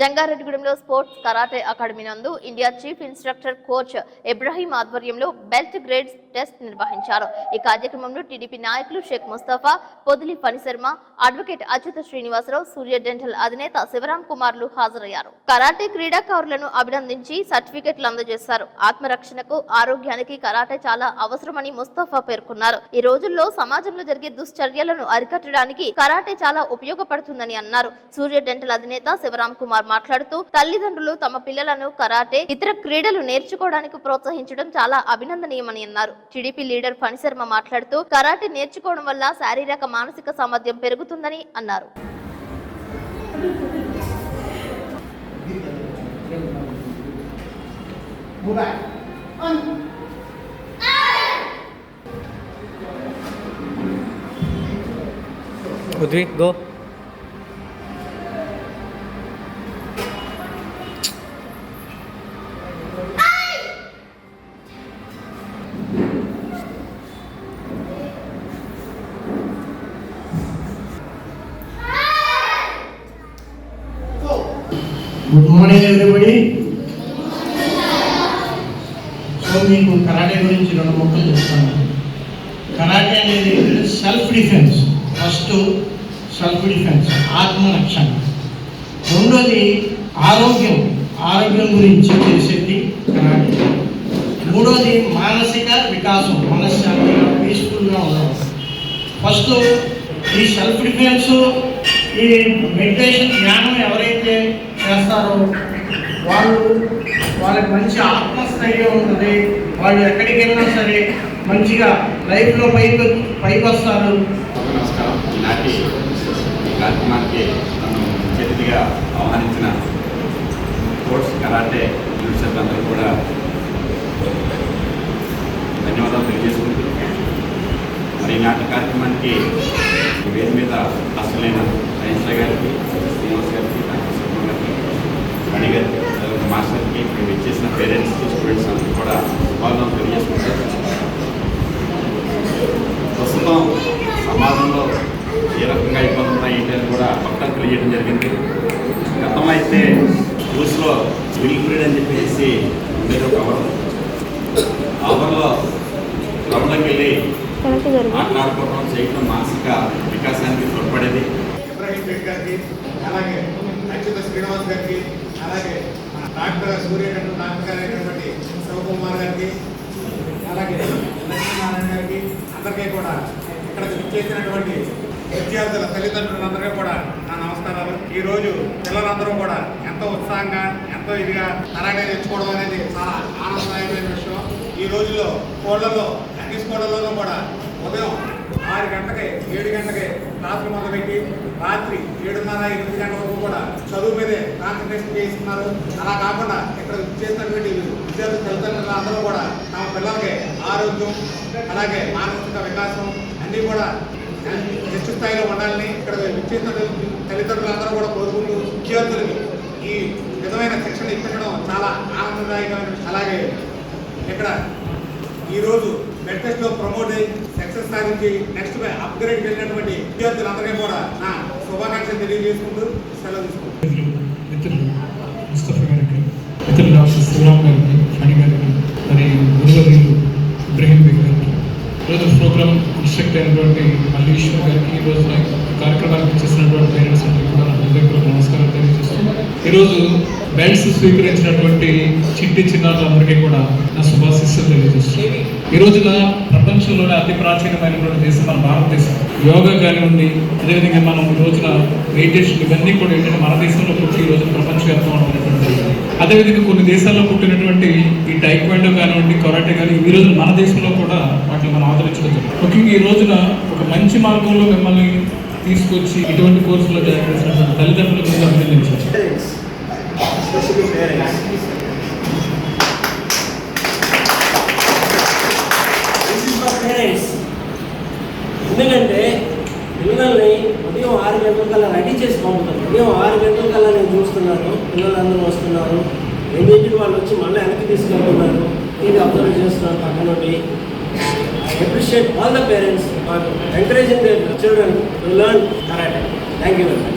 జంగారెడ్డిగూడెంలో sports karate academy నందు India chief instructor coach Ibrahim ఆధ్వర్యంలో belt grade test నిర్వహించారు. ఈ కార్యక్రమంలో టీడీపీ నాయకులు షేక్ ముస్తఫా పొదిలి ఫణిశర్మ అడ్వకేట్ అచ్యుత శ్రీనివాసరావు సూర్య డెంటల్ అధినేత శివరాం కుమార్లు హాజరయ్యారు. కరాటే క్రీడాకారులను అభినందించి సర్టిఫికెట్లు అందజేశారు. ఆత్మరక్షణకు ఆరోగ్యానికి కరాటే చాలా అవసరమని ముస్తఫా పేర్కొన్నారు. ఈ రోజుల్లో సమాజంలో జరిగే దుశ్చర్యలను అరికట్టడానికి కరాటే చాలా ఉపయోగపడుతుందని అన్నారు. సూర్య డెంటల్ అధినేత శివరాం కుమార్ మాట్లాడుతూ తల్లిదండ్రులు తమ పిల్లలను కరాటే ఇతర క్రీడలు నేర్చుకోవడానికి ప్రోత్సహించడం చాలా అభినందనీయమని అన్నారు టీడీపీ లీడర్ ఫణిశర్మ మాట్లాడుతూ కరాటే నేర్చుకోవడం వల్ల శారీరక మానసిక సామర్థ్యం పెరుగుతుందని అన్నారు Udvi, go. Good morning everybody so మీకు కరాటే గురించి రెండు మొక్కలు చెప్తాను. కరాటే అనేది self defence first self defence ఆత్మరక్షణ. రెండోది ఆరోగ్యం. ఆరోగ్యం గురించి చేసేది కరాటే. మూడోది మానసిక వికాసం. మనశ్శాంతిగా పీస్ఫుల్గా ఉండడం. ఫస్ట్ ఈ సెల్ఫ్ డిఫెన్స్ ఈ మెడిటేషన్ జ్ఞానం ఎవరైతే చేస్తారో. వాళ్ళు వాళ్ళకి మంచి ఆత్మస్థైర్యం ఉంటుంది. వాళ్ళు ఎక్కడికి వెళ్ళినా సరే మంచిగా లైఫ్లో పైకి పైకి వస్తారు. నమస్కారం. ఈనాటి ఈ కార్యక్రమానికి నన్ను చేతిగా ఆహ్వానించిన స్పోర్ట్స్ కరాటే యూనివర్సిటీ కూడా ధన్యవాదాలు తెలియజేసుకుంటూ మరి ఈనాటి కార్యక్రమానికి వేది మీద అసలైన సైన్స్ గారికి శ్రీనివాస్ గారికి డాక్టర్ శర్మ గారికి మణి గారికి అలాగే ఇచ్చేసిన పేరెంట్స్కి స్టూడెంట్స్ అందరికీ కూడా శుభాకాంక్షలు తెలియజేసుకుంటారు. ప్రస్తుతం సమాజంలో ఏ రకంగా ఇబ్బందులు ఉన్నాయి ఏంటి అని కూడా పక్కన తెలియజేయడం జరిగింది. గతంలో అయితే న్యూస్లో విల్ ఫ్రీడ్ అని చెప్పేసి ఉండేది ఒక అవర్ అవర్లో గ్రౌండ్లోకి వెళ్ళి ఆటలాడుకోవడం చేయటం మానసిక వికాసానికి తోడ్పడేది. ఇబ్రాహీం గారికి అలాగే అచ్యుత శ్రీనివాస్ గారికి అలాగే డాక్టర్ సూర్యకంఠ డాక్టర్ గారు అయినటువంటి శివకుమార్ గారికి అలాగే లక్ష్మీనారాయణ గారికి అందరికీ కూడా ఇక్కడ చేసినటువంటి విద్యార్థుల తల్లిదండ్రులందరికీ కూడా నా నమస్కారాలు. ఈరోజు పిల్లలందరూ కూడా ఎంతో ఉత్సాహంగా ఎంతో ఇదిగా కరాటే తెచ్చుకోవడం అనేది చాలా ఆనందదాయకమైన విషయం. ఈ రోజుల్లో కోళ్ళలో అన్ని స్కూళ్ళలోనూ కూడా ఉదయం ఆరు గంటకి ఏడు గంటకి క్లాసులు మొదలుపెట్టి రాత్రి ఏడున్నర ఎనిమిది గంటల వరకు కూడా చదువు మీదే కాన్సన్ట్రేషన్ చేస్తున్నారు అలా కాకుండా ఇక్కడ చేసినటువంటి విద్యార్థుల తల్లిదండ్రులు అందరూ కూడా తమ పిల్లలకి ఆరోగ్యం అలాగే మానసిక వికాసం అన్నీ కూడా హెచ్చు స్థాయిలో ఉండాలని ఇక్కడ విచ్చేసిన తల్లిదండ్రులందరూ కూడా కోరుకుంటూ విద్యార్థులకి ఈ విధమైన శిక్షణ ఇప్పించడం చాలా ఆనందదాయకమైన అలాగే ఇక్కడ ఈరోజు మెడ్ టెస్ట్లో ప్రమోట్ అయ్యి సక్సెస్ సాధించి నెక్స్ట్ అప్గ్రేడ్ వెళ్ళినటువంటి విద్యార్థులందరికీ కూడా నా శుభాకాంక్షలు తెలియజేసుకుంటూ సెలవు తీసుకుంటాను మిత్రులు ముస్తఫా గారికి మిత్రులు డాక్టర్ శివరామ్ గారికి ఫణి గారికి మరి గురువర్యులు ఇబ్రహీం బేగ్ గారికి ఈరోజు ప్రోగ్రామ్ ఇన్స్ట్రక్ట్ అయినటువంటి మల్లీశ్వర్ గారికి ఈ రోజున కార్యక్రమానికి చేసినటువంటి పేరెంట్స్ అందరికీ కూడా నమస్కారం తెలియజేస్తున్నాను. ఈరోజు బెల్ట్స్ స్వీకరించినటువంటి చిట్టి చిన్నారులందరికీ కూడా ఈ రోజున ప్రపంచంలోనే అతి ప్రాచీనమైనటువంటి దేశం మన భారతదేశం. యోగా కానివ్వండి అదేవిధంగా మనం ఈ రోజున మెడిటేషన్ ఇవన్నీ కూడా ఏంటంటే మన దేశంలో పుట్టి ఈ రోజు ప్రపంచవ్యాప్తంగా ఉన్నటువంటి అదేవిధంగా కొన్ని దేశాల్లో పుట్టినటువంటి ఈ టైక్వాండో కానివ్వండి కరాటే కానీ ఈ రోజున మన దేశంలో కూడా వాటిని మనం ఆదరించడం ముఖ్యంగా ఈ రోజున ఒక మంచి మార్గంలో మిమ్మల్ని తీసుకొచ్చి ఇటువంటి కోర్సులో జాయిన్ చేసినటువంటి తల్లిదండ్రులకు కూడా అభినందించారు ఆరు గంటల కల్లా రెడీ చేసి పంపుతాం. మేము ఆరు గంటల కల్లా నేను చూస్తున్నాను పిల్లలందరూ వస్తున్నారు. ఎన్నింటికి వాళ్ళు వచ్చి మళ్ళీ వెనక్కి తీసుకెళ్తున్నారు. ఇది అబ్జర్వ్ చేస్తున్నాను పక్కనోటి. అప్రిషియేట్ ఆల్ ద పేరెంట్స్ మాకు encouraging the children to learn karate thank you very much